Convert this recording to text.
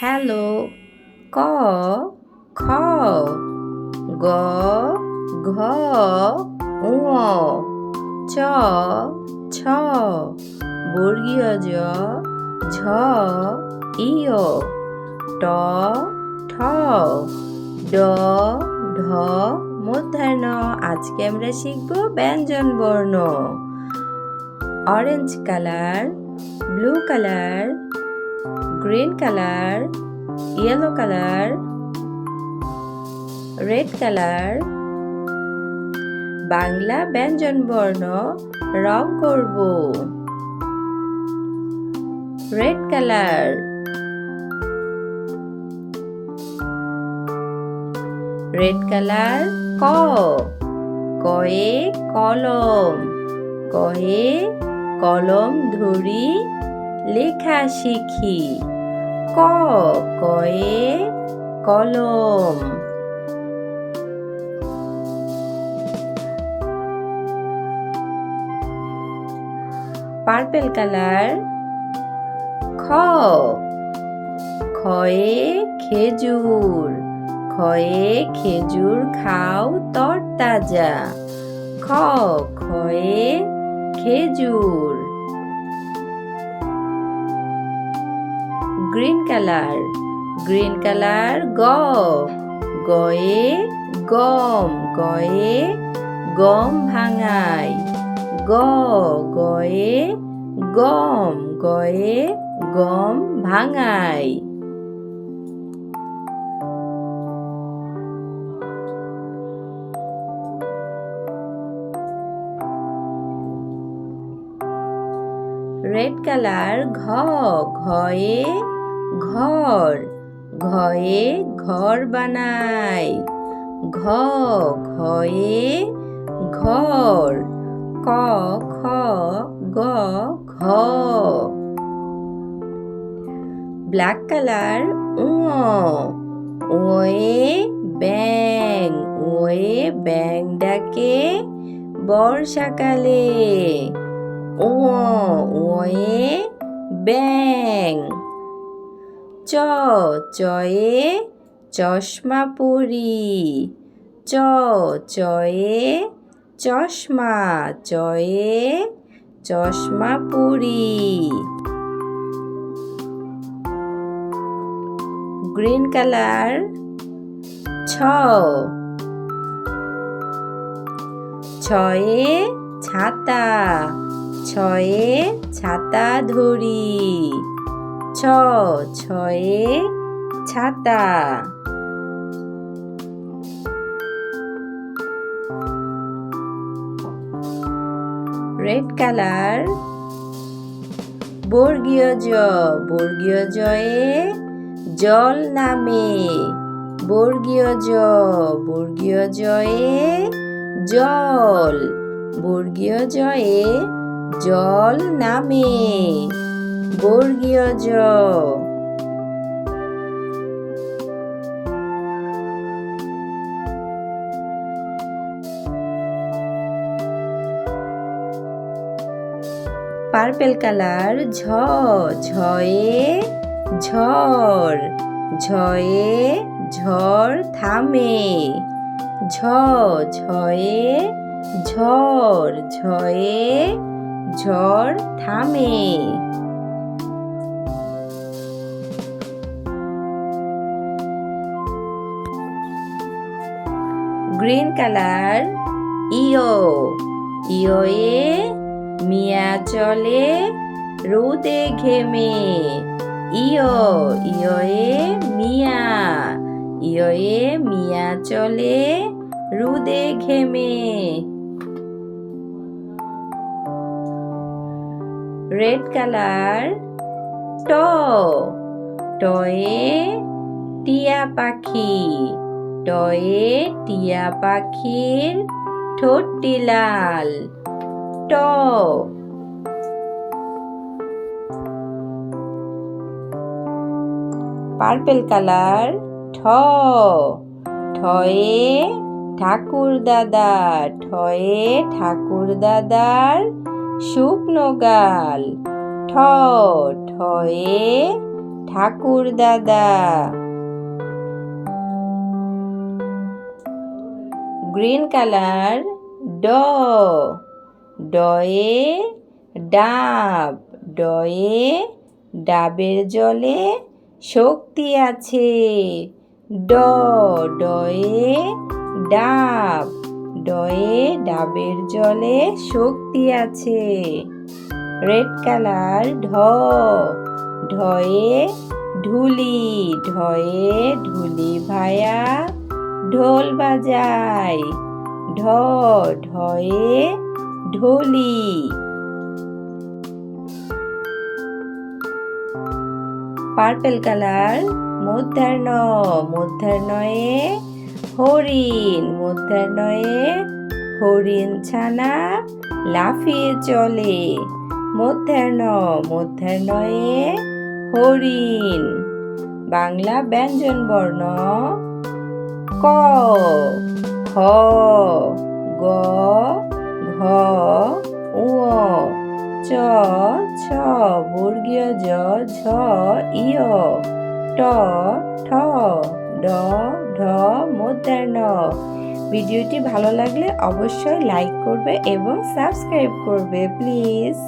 Hello, ক, খ, গ, ঘ, ঙ, চ, ছ, বর্গীয় জ, ঝ, ইয়, ট, ঠ, ড, ঢ, মধ্যাহ্ন। আজকে আমরা শিখব ব্যঞ্জন বর্ণ। Orange colour, blue colour green colour yellow colour red colour Bangla ব্যঞ্জন বর্ণ রং করব। রেড কালার রেড কালার ক। কয়ে কলম। কয়ে কলম ধরি। লেখা শিখি। ক, কয়ে কলম। পার্পেল কালার, খ খয়ে খেজুর। খয়ে খেজুর খাও তরতাজা। খ খয়ে খেজুর। গ্রিন কালার গ্রিন কালার গ, গয়ে গম গয়ে গম ভাঙাই, গ, গয়ে গম গয়ে গম ভাঙাই। রেড কালার ঘ, ঘয়ে ঘর। ঘয়ে ঘর বানাই। ঘ, ঘয়ে ঘর। ক, খ, গ, ঘ। ব্ল্যাক কালার উ ওয়ে ব্যাং ওয়ে ব্যাং ডাকে বর্ষাকালে। ও ওয়ে ব্যাং চ, চয়ে চশমা পরি। চ, চয়ে চশমা চয়ে চশমা পরি। গ্রিন কালার, ছ। ছয়ে ছাতা ছয়ে ছাতা ধরি। ছ, ছয়ে ছাতা। Red colour. বর্গীয় জ, বর্গীয় জয়ে জল নামে। বর্গীয় জ, বর্গীয় জয়ে জল। বর্গীয় জয়ে জল নামে। বর্গীয় জ। পার্পেল কালার, ঝ, ঝয়ে ঝড় ঝয়ে ঝড় থামে, ঝ, ঝয়ে ঝড় ঝয়ে ঝড় থামে। গ্রিন কালার ইয়ে মিয়া চলে রোদে ঘেমে ইয় ইয়ে মিয়া ইয়ে মিয়া চলে রোদে ঘেমে রেড কালার ট টয়ে টিয়া পাখি টয়ে টিয়া পাখির ঠোঁটটি লাল ট। পার্পেল কালার, ঠ। ঠয়ে ঠাকুর দাদা, ঠয়ে ঠাকুর দাদার শুকনো গাল। ঠ। ঠয়ে ঠাকুর দাদা। গ্রিন কালার ড ডয়ে ডাব ডয়ে ডাবের জলে শক্তি আছে। ড ডয়ে ডাব ডয়ে ডাবের জলে শক্তি আছে। রেড কালার ঢ. ঢয়ে, ঢুলি। ঢয়ে, ঢুলি ভায়া ঢোল বাজায়। ঢ, ঢয়ে ঢোলি। পার্পেল কালার, মধ্যাহ্ন, মধ্যাহ্নয়ে হরিণ মধ্যাহ্নয়ে হরিণ ছানা লাফিয়ে চলে। মধ্যাহ্ন, মধ্যাহ্নয়ে হরিণ। বাংলা ব্যঞ্জন বর্ণ ক খ গ, ঘ উ চ, ছ, বর্গীয় জ, ঝ ইয় ট, ঠ, ড, ঢ মধ্যাহ্ন ভিডিওটি ভালো লাগলে অবশ্যই লাইক করবে এবং সাবস্ক্রাইব করবে প্লিজ